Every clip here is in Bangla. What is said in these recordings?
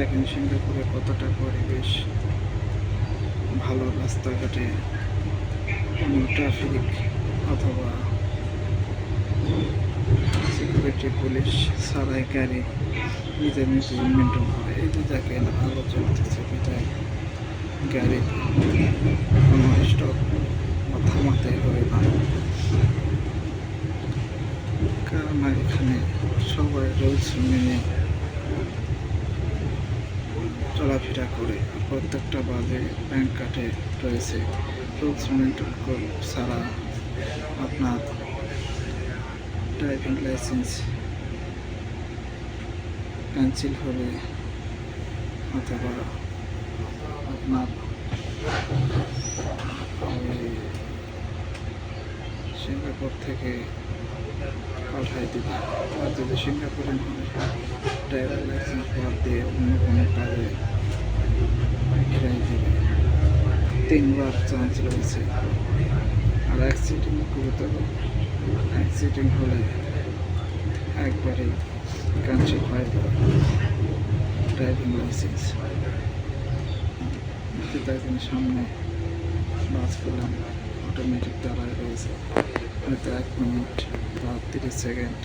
দেখেন সিঙ্গাপুরে কতটা পরিবেশ ভালো রাস্তাঘাটে কোনো ট্রাফিক অথবা সিকিউরিটি পুলিশ সারাই গাড়ি নিজের নিজে মেনটেন করে। এই যে দেখেন, আলো চলতেছে বিদায়। গাড়ি কোনো স্টপ বা থামাতে হবে না। কারণ এখানে সবাই রুলস মেনে চলাফেরা করে। প্রত্যেকটা বাজে ব্যাংক কার্ডে রয়েছে। ছাড়া আপনার ড্রাইভিং লাইসেন্স ক্যান্সেল হবে। অথবা আপনার সিঙ্গাপুর থেকে পাঠাই দেবে আর যদি সিঙ্গাপুরে ড্রাইভার লাইসেন্স বাদ দিয়ে অন্য কোনো কাজে দেবে তিনবার চান্স রয়েছে আর অ্যাক্সিডেন্ট গুরুতর অ্যাক্সিডেন্ট হলে একবারে ক্যান্সেল হয়ে ড্রাইভিং লাইসেন্স সামনে বাস পেলাম অটোমেটিক দাঁড়ায় রয়েছে হয়তো এক মিনিট বা তিরিশ সেকেন্ড।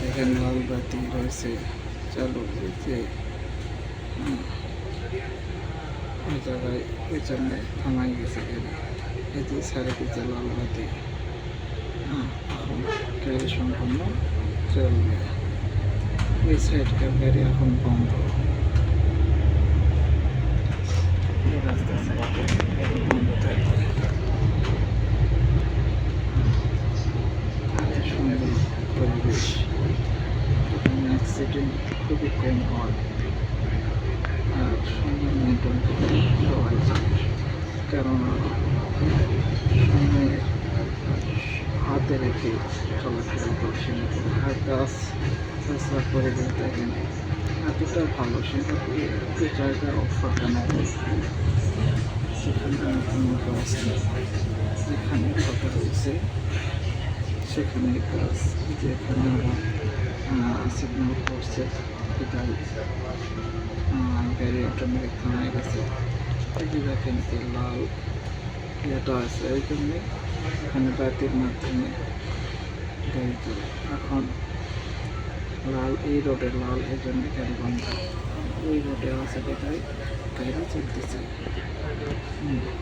দেখেন লাল বাতি রয়েছে, চালু যে ওই জায়গায় জন্য থামাই গেছে গাড়ি এই যে সাড়ে পিছে লাল বাতি। হ্যাঁ গাড়ি সম্পূর্ণ চলবে। ওই সাইডকার গাড়ি এখন বন্ধ। রাস্তা সাইডে গাড়ি বন্ধ থাকবে এত সুন্দর পরিবেশ এখানে করতে সবাই চায়। কারণ হাতে রেখে চলাফেরা করছে আর গাছ রাস্তা করে দেখেন এতটা ভালো একটু জায়গা অফার কেন সেখানে যেখানে কথা রয়েছে সেখানে গাছ যেখানে আমরা সিগন্যাল করছে। গাড়ি অটোমেটিক থামায় গেছে এই যে দেখেন যে লাল ইয়েটা আছে এই জন্যে এখানে বাতির মাধ্যমে গাড়ি চলে এখন লাল এই রোডে লাল এই জন্য গাড়ি বন্ধ ওই রোডে আছে দেখায় গাড়ি চলতেছে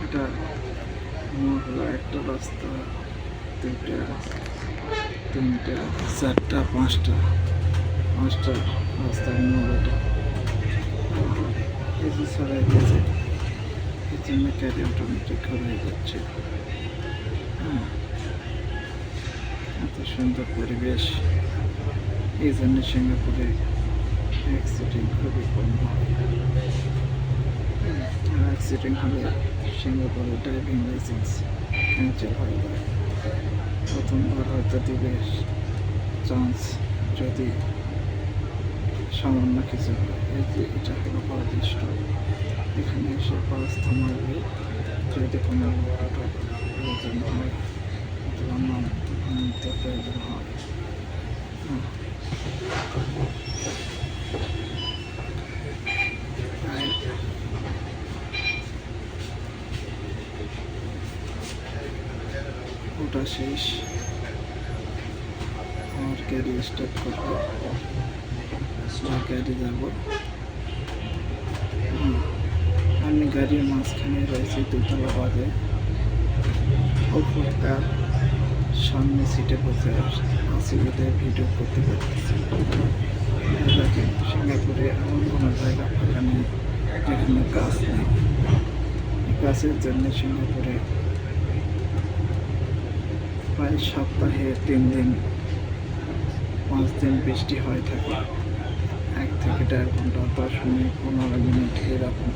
এটা হলো একটা রাস্তা দুইটা তিনটা, চারটা, পাঁচটা পাঁচটা। রাস্তার এই যে সবাই গেছে। জন্য গাড়ি অটোমেটিক হয়ে যাচ্ছে। হ্যাঁ। এত সুন্দর পরিবেশ। এই জন্য সিঙ্গাপুরে অ্যাক্সিডেন্ট খুবই কম অ্যাক্সিডেন্ট হলে সিঙ্গাপুরে ড্রাইভিং লাইসেন্স ক্যান্সেল হয়ে যায়। প্রথমবার হয়তো দিবে চান্স যদি সামান্য কিছু এই যে এটা হলো বাদিষ্ট এখানে এসে বাস থামাবে যদি কোনো লোকের প্রয়োজন হয় অথবা নাম প্রয়োজন হয় ওটা শেষ। আমার গাড়ি স্টার্ট করব। গাড়ি যাব। আমি গাড়ির মাঝখানে রয়েছি দুতলা বাজে উপরকার সামনে সিটে বসে আছি বিদায় ভিডিও করতে পারতেছি। সিঙ্গাপুরে এমন কোনো জায়গা ফাঁকা নেই যেখানে গাছ নেই। গাছের জন্য সিঙ্গাপুরে প্রায় সপ্তাহে তিন দিন, পাঁচ দিন বৃষ্টি হয়ে থাকে। এক থেকে দেড় ঘণ্টা দশ মিনিট পনেরো মিনিট এরকম।